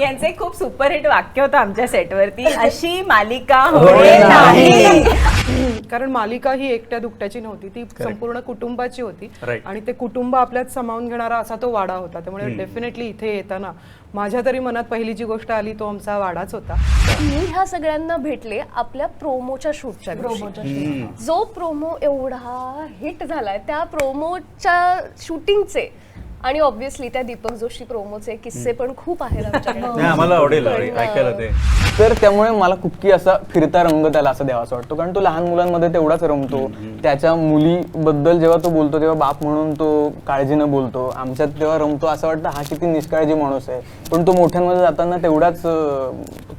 यांचे खूप सुपरहिट वाक्य होतं आमच्या सेटवरती. अशी मालिका होणे नाही कारण मालिका ही एकट्या दुकट्याची नव्हती ती संपूर्ण कुटुंबाची होती. Right. आणि ते कुटुंब आपल्यात सामावून घेणारा असा तो वाडा होता. त्यामुळे डेफिनेटली इथे येताना माझ्या तरी मनात पहिली जी गोष्ट आली तो आमचा वाडाच होता. मी ह्या सगळ्यांना भेटले आपल्या प्रोमोच्या शूटच्या दिवशी. जो प्रोमो एवढा हिट झालाय त्या प्रोमोच्या शूटिंगचे आणि ऑब्व्हियसली त्या दीपक जोशी प्रोमोचे किस्से पण खूप आहेत आमच्याकडे. नाही आम्हाला आवडेल ऐकायला ते. तर त्यामुळे मला कुक्की असा फिरता रंग त्याला असं द्यावा असं वाटतो. कारण तो लहान मुलांमध्ये तेवढाच रमतो. त्याच्या मुलीबद्दल जेव्हा तो बोलतो तेव्हा बाप म्हणून तो काळजीनं बोलतो. आमच्यात तेव्हा रमतो असं वाटतं हा किती निष्काळजी माणूस आहे. पण तो मोठ्यांमध्ये जाताना तेवढाच अं,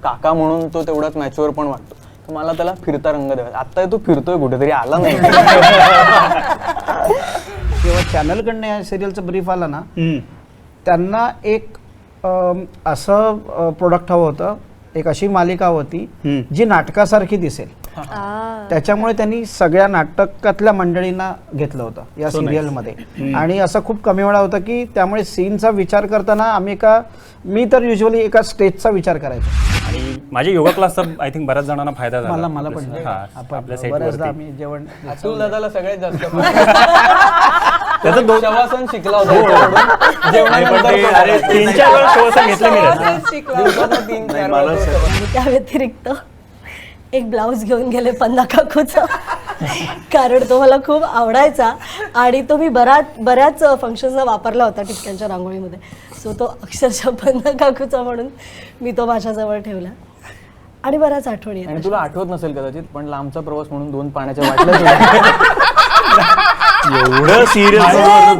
काका म्हणून तो तेवढाच मॅच्युअर पण वाटतो. तर मला त्याला फिरता रंग द्यावा. आता तो फिरतोय कुठेतरी आला नाही. जेव्हा चॅनलकडनं या सिरियलचं ब्रीफ आला ना. त्यांना एक अम, असं प्रोडक्ट हवं होतं एक अशी मालिका होती. जी नाटकासारखी दिसेल त्याच्यामुळे त्यांनी सगळ्या नाटकातल्या मंडळींना घेतलं होतं या So nice. सिरियलमध्ये. आणि असं खूप कमी वेळा होतं की त्यामुळे सीनचा विचार करताना आम्ही एका मी तर युजली एका स्टेजचा विचार करायचो. आणि माझ्या योगा क्लासचा आय थिंक बऱ्याच जणांना फायदा झाला. मला मला पण हा, आपण आपल्या बऱ्याचदा आम्ही जेवण अतुल दादाला सगळ्यात जास्त त्याचा दोन शवासन शिकला होता याच्याकडून. नाही, पण जेवणानंतर ते- पण अरे तीन चार वेळा शो असं घेतलं मी त्याचा. दिवसातनं तीन नाही, चार मला वेळा असं- तो- आणि त्या व्यतिरिक्त. एक ब्लाऊज घेऊन गेले पन्ना काकूचा. कारण तो मला खूप आवडायचा. आणि तो मी बऱ्याच बऱ्याच फंक्शन्सला वापरला होता टिपक्यांच्या रांगोळीमध्ये. सो तो अक्षरशः पन्ना काकूचा म्हणून मी तो माझ्याजवळ ठेवला. आणि बऱ्याच आठवणी आहेत आणि तुला आठवत नसेल कदाचित पण लांबचा प्रवास म्हणून दोन पाण्याच्या वाटल्या तुला. एवढं सिरियस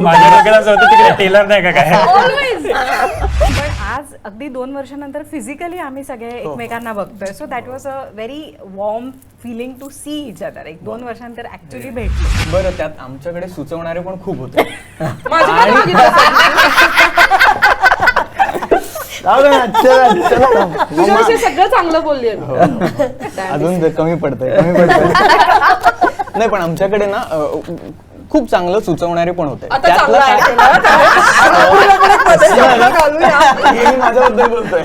माझ्या डोक्यात असं होतं तिकडे टेलर नाही का काय? पण आज अगदी दोन वर्षानंतर फिजिकली आम्ही सगळे एकमेकांना बघतोय. So that was a very warm feeling to see each other एक दोन वर्षानंतर ऍक्च्युली भेटलो. बरं त्यात आमच्याकडे सुचवणारे पण खूप होते. तुझ्याविषयी सगळं चांगलं बोलली मी. अजून कमी पडतंय कमी पडतंय. नाही पण आमच्याकडे ना खूप चांगलं सुचवणारे पण होते आता चांगलं आहे ते ना, त्यामुळे शब्द घालूया. माझ्याबद्दल बोलतोय.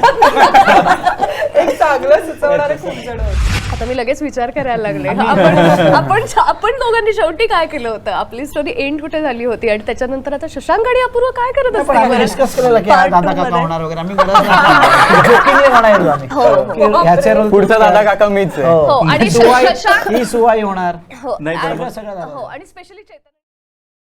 एक चांगलं सुचवणारे खूप जण होते. आता मी लगेच विचार करायला लागले. आपण आपण आपण दोघांनी शेवटी काय केलं होतं? आपली स्टोरी एंड कुठे झाली होती? आणि त्याच्यानंतर आता शशांक आणि अपूर्व काय करत आम्ही असतील? डिस्कस केलेलं की हा Part दादा two काका मध्ये. होणार वगैरे. आम्ही जोकिंगली म्हणायचो आम्ही. की ह्याचे रोल पुढचा दादा काका मीच आहे. हो, आणि सुवाई शशांक- ही सुवाई होणार. हो नाही, आणि- सगळं झालं. हो आणि स्पेशली चैतन्य